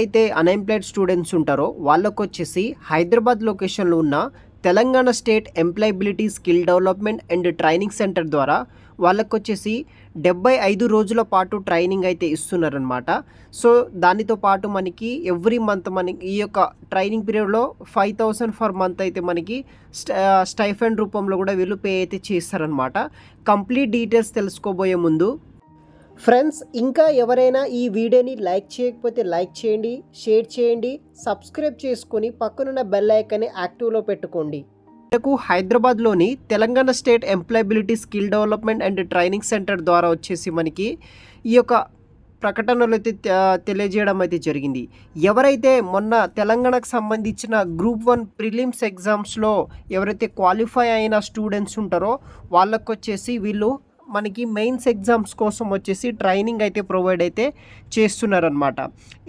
అయితే unemployed students ఉంటారో వాళ్ళకు వచ్చేసి హైదరాబాద్ లొకేషన్లో ఉన్న Telangana state employability skill development and training centre ద్వారా వాళ్ళకు వచ్చేసి డెబ్బై ఐదు రోజుల పాటు ట్రైనింగ్ అయితే ఇస్తున్నారనమాట సో దానితో పాటు మనకి ఎవ్రీ మంత్ మనకి ఈ యొక్క ట్రైనింగ్ పీరియడ్లో ఫైవ్ థౌసండ్ ఫర్ మంత్ అయితే మనకి స్టైఫండ్ రూపంలో కూడా వీళ్ళు పే అయితే చేస్తారనమాట కంప్లీట్ డీటెయిల్స్ తెలుసుకోబోయే ముందు ఫ్రెండ్స్ ఇంకా ఎవరైనా ఈ వీడియోని లైక్ చేయకపోతే లైక్ చేయండి షేర్ చేయండి సబ్స్క్రైబ్ చేసుకొని పక్కనున్న బెల్ ఐకాన్ని యాక్టివ్లో పెట్టుకోండి. మనకు హైదరాబాద్లోని Telangana state employability skill development and training centre ద్వారా వచ్చేసి మనకి ఈ యొక్క ప్రకటనలు అయితే తెలియజేయడం అయితే జరిగింది. ఎవరైతే మొన్న తెలంగాణకు సంబంధించిన గ్రూప్ వన్ ప్రిలిమ్స్ ఎగ్జామ్స్లో ఎవరైతే క్వాలిఫై అయిన స్టూడెంట్స్ ఉంటారో వాళ్ళకు వచ్చేసి వీళ్ళు మనకి మెయిన్స్ ఎగ్జామ్స్ కోసం వచ్చేసి ట్రైనింగ్ అయితే ప్రొవైడ్ అయితే చేస్తున్నారనమాట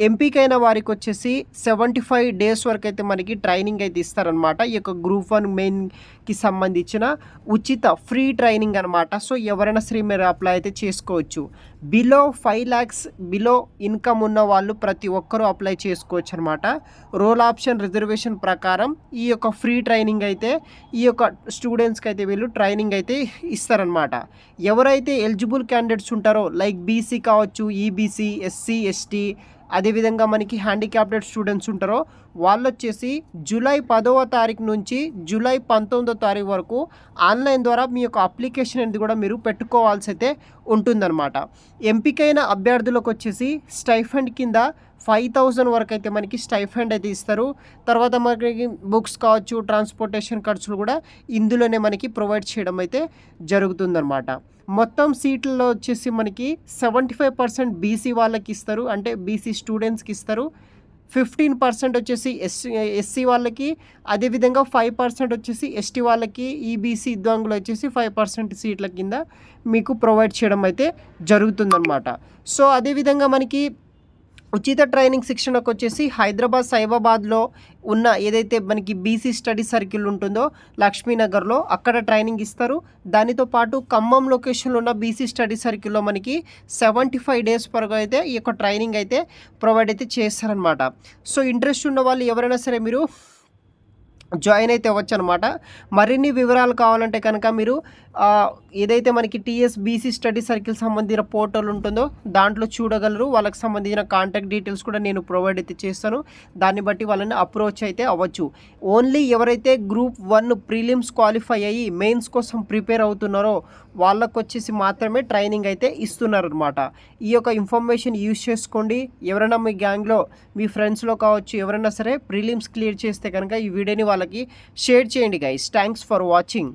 ఎంపికైన వారికి వచ్చేసి సెవెంటీ ఫైవ్ డేస్ వరకు అయితే మనకి ట్రైనింగ్ అయితే ఇస్తారనమాట ఈ యొక్క గ్రూప్ వన్ మెయిన్కి సంబంధించిన ఉచిత ఫ్రీ ట్రైనింగ్ అనమాట సో ఎవరైనా శ్రీ మీరు అప్లై అయితే చేసుకోవచ్చు. Below five lakhs below income ఉన్న వాళ్ళు ప్రతి ఒక్కరూ అప్లై చేసుకోవచ్చు అనమాట రోల్ ఆప్షన్ రిజర్వేషన్ ప్రకారం ఈ యొక్క ఫ్రీ ట్రైనింగ్ అయితే ఈ యొక్క స్టూడెంట్స్కి అయితే వీళ్ళు ట్రైనింగ్ అయితే ఇస్తారనమాట ఎవరైతే ఎలిజిబుల్ క్యాండిడేట్స్ ఉంటారో లైక్ బీసీ కావచ్చు ఈబీసీ ఎస్సీ ఎస్టీ అదేవిధంగా మనకి హ్యాండిక్యాప్టెడ్ స్టూడెంట్స్ ఉంటారో వాళ్ళు వచ్చేసి జూలై పదవ తారీఖు నుంచి జూలై పంతొమ్మిదో తారీఖు వరకు ఆన్లైన్ ద్వారా మీ యొక్క అప్లికేషన్ అనేది కూడా మీరు పెట్టుకోవాల్సి అయితే ఉంటుందన్నమాట. ఎంపికైన అభ్యర్థులకు వచ్చేసి స్టైఫండ్ కింద ఫైవ్ థౌజండ్ వరకు అయితే మనకి స్టైఫండ్ అయితే ఇస్తారు. తర్వాత మనకి బుక్స్ కావచ్చు ట్రాన్స్పోర్టేషన్ ఖర్చులు కూడా ఇందులోనే మనకి ప్రొవైడ్ చేయడం అయితే జరుగుతుందన్నమాట. మొత్తం సీట్లలో వచ్చేసి మనకి సెవెంటీ ఫైవ్ పర్సెంట్ బీసీ వాళ్ళకి ఇస్తారు. అంటే బీసీ స్టూడెంట్స్కి ఇస్తారు. ఫిఫ్టీన్ పర్సెంట్ వచ్చేసి ఎస్సీ ఎస్సీ వాళ్ళకి అదేవిధంగా ఫైవ్ పర్సెంట్ వచ్చేసి ఎస్టీ వాళ్ళకి ఈబీసీ విద్వాంగులు వచ్చేసి ఫైవ్ పర్సెంట్ సీట్ల కింద మీకు ప్రొవైడ్ చేయడం అయితే జరుగుతుందన్నమాట. సో అదేవిధంగా మనకి ఉచిత ట్రైనింగ్ శిక్షణకు వచ్చేసి హైదరాబాద్ సైబాబాద్లో ఉన్న ఏదైతే మనకి బీసీ స్టడీ సర్కిల్ ఉంటుందో లక్ష్మీనగర్లో అక్కడ ట్రైనింగ్ ఇస్తారు. దానితో పాటు ఖమ్మం లొకేషన్లో ఉన్న బీసీ స్టడీ సర్కిల్లో మనకి సెవెంటీ ఫైవ్ డేస్ వరకు అయితే ఈ యొక్క ట్రైనింగ్ అయితే ప్రొవైడ్ అయితే చేస్తారనమాట సో ఇంట్రెస్ట్ ఉన్న వాళ్ళు ఎవరైనా సరే మీరు జాయిన్ అయితే అవ్వచ్చు అనమాట మరిన్ని వివరాలు కావాలంటే కనుక మీరు ఏదైతే మనకి టీఎస్బీసీ స్టడీ సర్కిల్ సంబంధించిన పోర్టల్ ఉంటుందో దాంట్లో చూడగలరు. వాళ్ళకి సంబంధించిన కాంటాక్ట్ డీటెయిల్స్ కూడా నేను ప్రొవైడ్ అయితే చేస్తాను. దాన్ని బట్టి వాళ్ళని అప్రోచ్ అయితే అవ్వచ్చు. ఓన్లీ ఎవరైతే గ్రూప్ వన్ ప్రీలిమ్స్ క్వాలిఫై అయ్యి మెయిన్స్ కోసం ప్రిపేర్ అవుతున్నారో వాళ్ళకు వచ్చేసి మాత్రమే ట్రైనింగ్ అయితే ఇస్తున్నారనమాట ఈ యొక్క ఇన్ఫర్మేషన్ యూజ్ చేసుకోండి. ఎవరైనా మీ గ్యాంగ్లో మీ ఫ్రెండ్స్లో కావచ్చు ఎవరైనా సరే ప్రిలిమ్స్ క్లియర్ చేస్తే కనుక ఈ వీడియోని వాళ్ళకి షేర్ చేయండి గైస్ థ్యాంక్స్ ఫర్ వాచింగ్